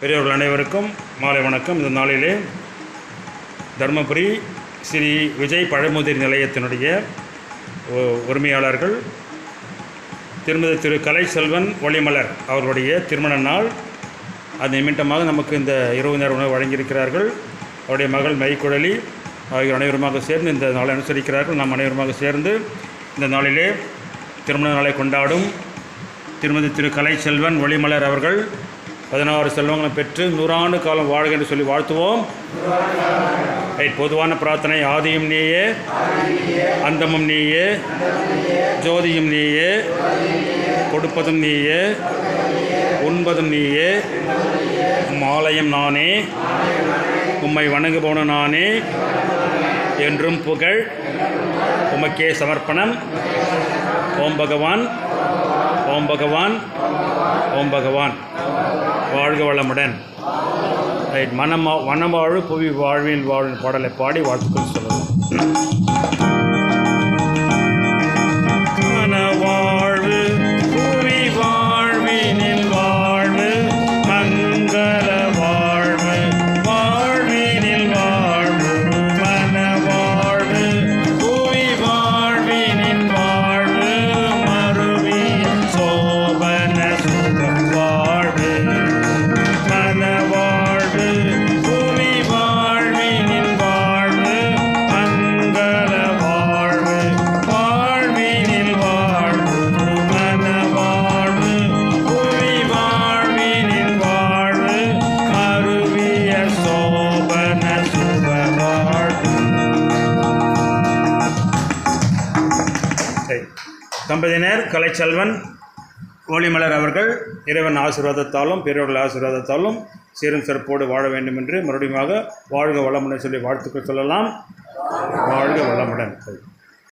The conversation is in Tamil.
பெரியவர்கள் அனைவருக்கும் மாலை வணக்கம். இந்த நாளிலே தருமபுரி ஸ்ரீ விஜய் பழமுதிர் நிலையத்தினுடைய உரிமையாளர்கள் திருமதி திரு கலை செல்வன் ஒளிமலர் அவர்களுடைய திருமண நாள். அது நிமித்தமாக நமக்கு இந்த இரவு நேர உணவு வழங்கியிருக்கிறார்கள். அவருடைய மகள் மைக்குழலி ஆகியோர் அனைவருமாக சேர்ந்து இந்த நாளை அனுசரிக்கிறார்கள். நாம் அனைவருமாக சேர்ந்து இந்த நாளிலே திருமண நாளை கொண்டாடும் திருமதி திரு கலை செல்வன் ஒளிமலர் அவர்கள் பதினாறு செல்வங்களை பெற்று நூறாண்டு காலம் வாழ்க என்று சொல்லி வாழ்த்துவோம். ரைட் பொதுவான பிரார்த்தனை ஆதியும் நீயே அந்தமும் நீயே ஜோதியும் நீயே கொடுப்பதும் நீயே உண்பதும் நீயே மாலையும் நானே உம்மை வணங்குபவன நானே என்றும் புகழ் உமக்கே சமர்ப்பணம். ஓம் பகவான் ஓம் பகவான் ஓம் பகவான். வாழ்க வளமுடன். ரைட் மனம் மனம் வாழ்வு புவி வாழ்வில் வாழும் பாடலை பாடி வாழ்த்துக்கள் சொல்லலாம். தம்பதியினர் கலைச்செல்வன் ஓலிமலர் அவர்கள் இறைவன் ஆசீர்வாதத்தாலும் பெரியவர்கள் ஆசீர்வாதத்தாலும் சீரும் சிறப்போடு வாழ வேண்டும் என்று மறுபடியும் வாழ்க வளமுடன் சொல்லி வாழ்த்துக்கள் சொல்லலாம். வாழ்க வளமுடன்.